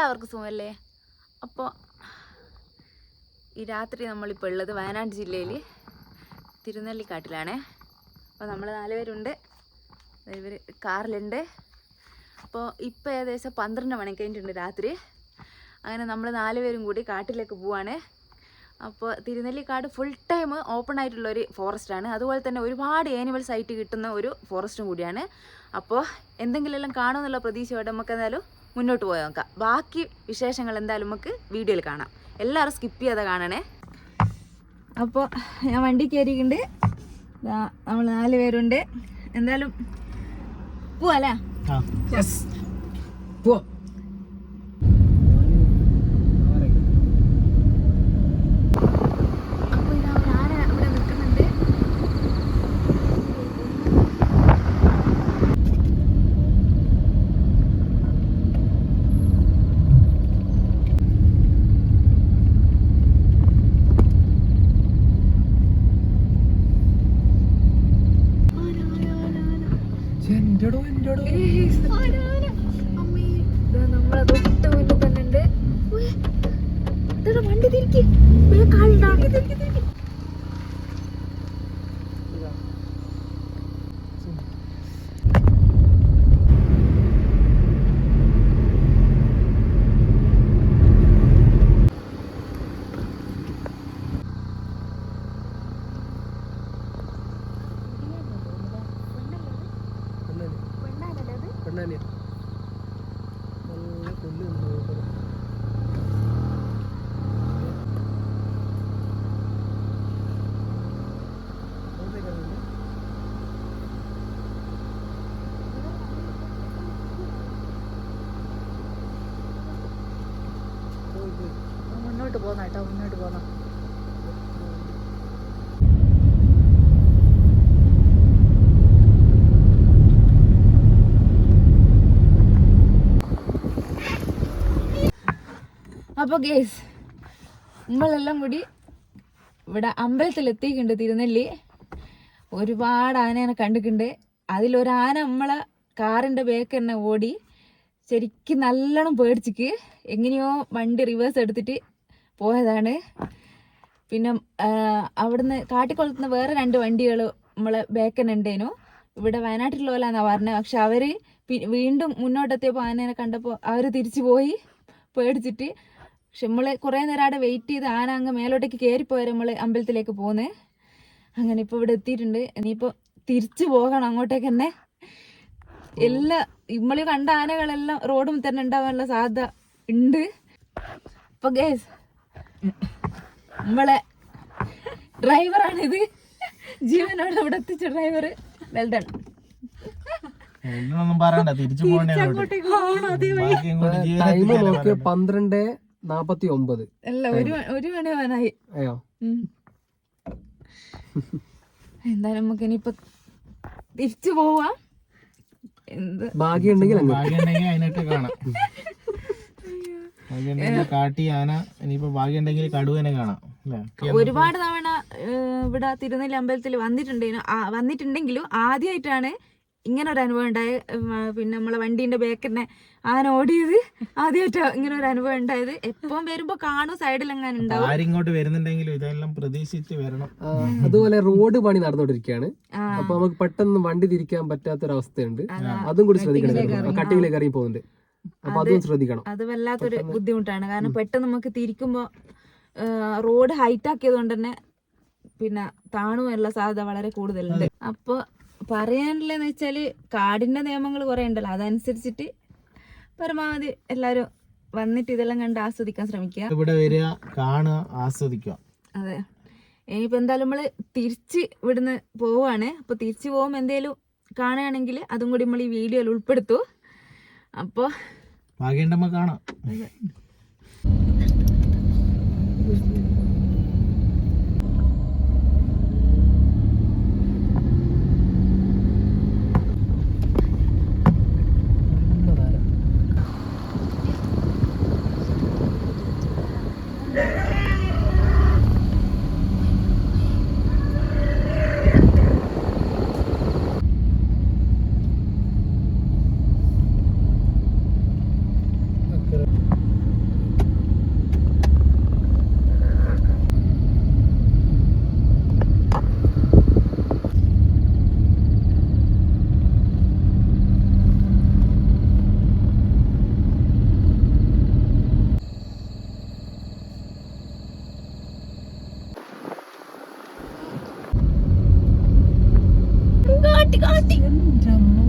എല്ലാവർക്കും സുഖമല്ലേ? അപ്പോൾ ഈ രാത്രി നമ്മളിപ്പോൾ ഉള്ളത് വയനാട് ജില്ലയിൽ തിരുനെല്ലിക്കാട്ടിലാണേ. അപ്പോൾ നമ്മൾ നാലുപേരുണ്ട് ഇവർ കാറിലുണ്ട്. അപ്പോൾ ഇപ്പോൾ ഏകദേശം പന്ത്രണ്ട് മണി കഴിഞ്ഞിട്ടുണ്ട് രാത്രി. അങ്ങനെ നമ്മൾ നാലുപേരും കൂടി കാട്ടിലേക്ക് പോവാണ്. അപ്പോൾ തിരുനെല്ലിക്കാട് ഫുൾ ടൈം ഓപ്പൺ ആയിട്ടുള്ള ഒരു ഫോറസ്റ്റ് ആണ്. അതുപോലെ തന്നെ ഒരുപാട് ആനിമൽസ് ആയിട്ട് കിട്ടുന്ന ഒരു ഫോറസ്റ്റും കൂടിയാണ്. അപ്പോൾ എന്തെങ്കിലും എല്ലാം കാണുമെന്നുള്ള പ്രതീക്ഷയോടെ നമുക്ക് എന്തായാലും മുന്നോട്ട് പോയി നോക്കാം. ബാക്കി വിശേഷങ്ങൾ എന്തായാലും നമുക്ക് വീഡിയോയിൽ കാണാം. എല്ലാവരും സ്കിപ്പ് ചെയ്യാതെ കാണണേ. അപ്പോൾ ഞാൻ വണ്ടി കയറിയിട്ടുണ്ട്. നമ്മൾ നാല് പേരുണ്ട്. എന്തായാലും പോവാം. എന്റെടോ എന്റെടോ. വണ്ടി തിരിക്ക്. നല്ല കൊല്ലു. മുന്നോട്ട് പോന്ന കേട്ടോ മുന്നോട്ട് പോന്ന അപ്പൊ ഗേസ് നമ്മളെല്ലാം കൂടി ഇവിടെ അമ്പലത്തിൽ എത്തിയിട്ടുണ്ട് തിരുനെല്ലി. ഒരുപാട് ആനേനെ കണ്ടിട്ടുണ്ട്. അതിലൊരാന നമ്മളെ കാറിന്റെ ബേക്ക് തന്നെ ഓടി ശരിക്കും നല്ലോണം പേടിച്ചിക്ക്. എങ്ങനെയോ വണ്ടി റിവേഴ്സ് എടുത്തിട്ട് പോയതാണ്. പിന്നെ അവിടുന്ന് കാട്ടിക്കൊളുത്തുന്ന വേറെ രണ്ട് വണ്ടികൾ നമ്മളെ ബേക്കന്നെ ഉണ്ടേനു. ഇവിടെ വയനാട്ടിലുള്ള പോലാന്നാ പറഞ്ഞത് പക്ഷെ അവർ വീണ്ടും മുന്നോട്ടെത്തിയപ്പോൾ ആനേനെ കണ്ടപ്പോൾ അവർ തിരിച്ചു പോയി. പേടിച്ചിട്ട് പക്ഷെ നമ്മൾ കുറേ നേരം അവിടെ വെയിറ്റ് ചെയ്ത് ആന അങ്ങ് മേലോട്ടേക്ക് കയറിപ്പോയാൽ നമ്മൾ അമ്പലത്തിലേക്ക് പോകുന്നത് അങ്ങനെ ഇപ്പോൾ ഇവിടെ എത്തിയിട്ടുണ്ട്. ഇനിയിപ്പോൾ തിരിച്ചു പോകണം അങ്ങോട്ടേക്ക് തന്നെ. എല്ലാ നമ്മൾ കണ്ട ആനകളെല്ലാം റോഡും തന്നെ ഉണ്ടാവാനുള്ള സാധ്യത ഉണ്ട്. അപ്പോൾ ഗേസ് നമ്മളെ ഡ്രൈവറാണിത് ജീവനോട് അവിടെ എത്തിച്ച ഡ്രൈവർ വെൽഡൺ ഒന്നും പറയണ്ട തിരിച്ചു പോകണ്ടേ പന്ത്രണ്ട് നാപ്പത്തി ഒമ്പത് അല്ല ഒരു ഒരു മണി വനായി അയ്യോ. എന്തായാലും നമുക്ക് ഇനിയിപ്പോ തിരിച്ചു പോവാ. എന്ത്? ഭാഗ്യമുണ്ടെങ്കിൽ അതിനൊക്കെ കാണാം. ഭാഗ്യമുണ്ടെങ്കിൽ കാട്ടി ആന ഇനിയിപ്പോ ഭാഗ്യമുണ്ടെങ്കിൽ കടുവനെ കാണാം ഒരുപാട് തവണ ഇവിടെ തിരുനെല്ലി അമ്പലത്തിൽ വന്നിട്ടുണ്ടെങ്കിലും വന്നിട്ടുണ്ടെങ്കിലും ആദ്യമായിട്ടാണ് ഇങ്ങനെ ഒരു അനുഭവം ഉണ്ടായ പിന്നെ നമ്മളെ വണ്ടീന്റെ ബേക്കറിനെ ആന ഓടിയത്. ആദ്യമായിട്ടാണ് ഇങ്ങനെ ഒരു അനുഭവം ഉണ്ടായത് എപ്പം വരുമ്പോ കാണും സൈഡിൽ എങ്ങനെ ഉണ്ടാവും. ആരിങ്ങോട്ട് വരുന്നുണ്ടെങ്കിലും ഇതെല്ലാം പ്രതീക്ഷിച്ച് വരണം. അതുപോലെ റോഡ് പണി നടന്നുകൊണ്ടിരിക്കുകയാണ്. അപ്പൊ നമുക്ക് പെട്ടെന്ന് വണ്ടി തിരിക്കാൻ പറ്റാത്തൊരവസ്ഥയുണ്ട്. അതും. കൂടി ശ്രദ്ധിക്കണം കട്ടിയിലേക്ക് ഇറങ്ങി. പോകുന്നുണ്ട്. അപ്പൊ അതും ശ്രദ്ധിക്കണം. അത് വല്ലാത്തൊരു ബുദ്ധിമുട്ടാണ്. കാരണം പെട്ടെന്ന് നമുക്ക് തിരിക്കുമ്പോ റോഡ് ഹൈറ്റ് ആക്കിയത് കൊണ്ട് തന്നെ പിന്നെ താണുമുള്ള സാധ്യത വളരെ കൂടുതലുണ്ട്. അപ്പൊ പറയാനുള്ളതെന്ന് വെച്ചാൽ കാടിന്റെ നിയമങ്ങൾ കുറേ ഉണ്ടല്ലോ. അതനുസരിച്ചിട്ട് പരമാവധി എല്ലാവരും വന്നിട്ട് ഇതെല്ലാം കണ്ട് ആസ്വദിക്കാൻ ശ്രമിക്കുക. ഇവിടെ വരിക കാണുക ആസ്വദിക്കുക. അതെ. ഇനിയിപ്പോൾ എന്തായാലും നമ്മൾ തിരിച്ച് ഇവിടുന്ന് പോവാണ്. അപ്പോൾ തിരിച്ച് പോകുമ്പോൾ എന്തേലും കാണുകയാണെങ്കിൽ അതും കൂടി നമ്മൾ ഈ വീഡിയോയിൽ ഉൾപ്പെടുത്തു. അപ്പോൾ ഭാഗ്യമുണ്ടമ്മ കാണാം കാട്ടി കാട്ടി